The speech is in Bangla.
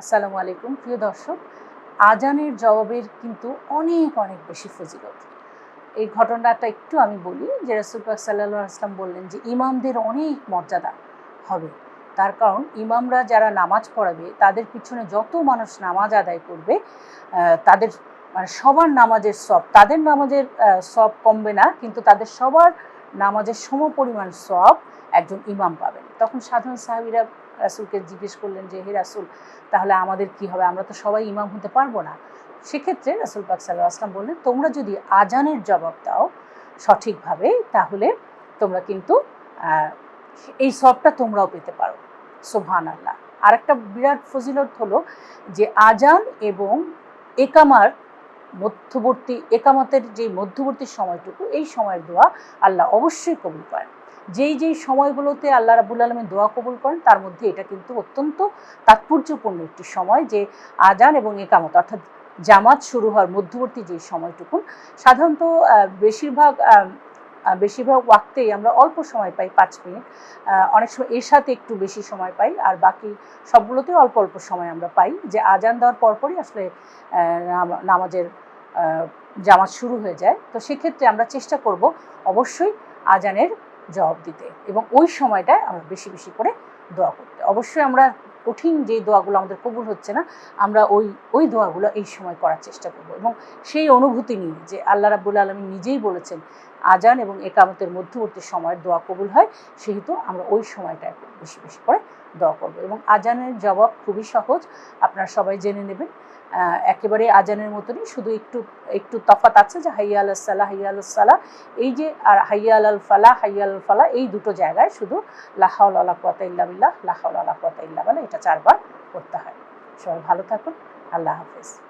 আসসালামু আলাইকুম, প্রিয় দর্শক। আজানের জবাবের কিন্তু অনেক অনেক বেশি ফজিলত। এই ঘটনাটা একটু আমি বলি যে রসুল পাক সাল্লাহ আসলাম বললেন যে ইমামদের অনেক মর্যাদা হবে। তার কারণ ইমামরা যারা নামাজ পড়াবে, তাদের পিছনে যত মানুষ নামাজ আদায় করবে তাদের মানে সবার নামাজের সব, তাদের নামাজের সব কমবে না, কিন্তু তাদের সবার নামাজের সম পরিমাণ সব একজন ইমাম পাবেন। তখন সাধারণ সাহাবিরা রাসুলকে জিজ্ঞেস করলেন যে, হে রাসুল, তাহলে আমাদের কি হবে? আমরা তো সবাই ইমাম হতে পারব না। সেক্ষেত্রে রাসুল পাক সাল্লাহ আসলাম বললেন, তোমরা যদি আজানের জবাব দাও সঠিকভাবে, তাহলে তোমরা কিন্তু এই সবটা তোমরাও পেতে পারো। সোভান আল্লাহ আর একটা বিরাট ফজিলত হলো যে, আজান এবং একামার মধ্যবর্তী একামতের যে মধ্যবর্তী সময়টুকু, এই সময়ের দোয়া আল্লাহ অবশ্যই কবুল করেন। যেই যেই সময়গুলোতে আল্লাহ রাবুল আলমের দোয়া কবুল করেন, তার মধ্যে এটা কিন্তু অত্যন্ত তাৎপর্যপূর্ণ একটি সময় যে আজান এবং একামত, অর্থাৎ জামাত শুরু হওয়ার মধ্যবর্তী যে সময়টুকু, সাধারণত বেশিরভাগ বেশিরভাগ ওয়াক্তেই আমরা অল্প সময় পাই পাঁচ মিনিট। অনেক সময় এর সাথে একটু বেশি সময় পাই আর বাকি সবগুলোতেই অল্প অল্প সময় আমরা পাই যে আজান দেওয়ার পরপরই আসলে নামা- নামাজের জামাত শুরু হয়ে যায়। তো সেক্ষেত্রে আমরা চেষ্টা করব অবশ্যই আজানের জবাব দিতে এবং ওই সময়টায় আমরা বেশি বেশি করে দোয়া করতে। অবশ্যই আমরা কঠিন যে দোয়াগুলো আমাদের কবুল হচ্ছে না, আমরা ওই ওই দোয়াগুলো এই সময় করার চেষ্টা করব এবং সেই অনুভূতি নিয়ে যে আল্লাহ রাবুল আলমী নিজেই বলেছেন আজান এবং একামতের মধ্যবর্তী সময়ের দোয়া কবুল হয়, সেহেতু আমরা ওই সময়টায় বেশি বেশি করে দোয়া করব। এবং আজানের জবাব খুবই সহজ, আপনারা সবাই জেনে নেবেন। একেবারে আজানের মতনই, শুধু একটু একটু তফাত আছে যে হাইয়া আল সালাহ হাইয়া আল সালাহ এই যে, আর হাইয়া আল ফালা হাইয়া আল ফালা, এই দুটো জায়গায় শুধু লাহাউল আল্লাহ কুয়াতা ইল্লা বিল্লাহ লাহাউল আল্লাহ কুয়াতা ইল্লা বিল্লাহ, এটা চারবার করতে হয়। সবাই ভালো থাকুন, আল্লাহ হাফেজ।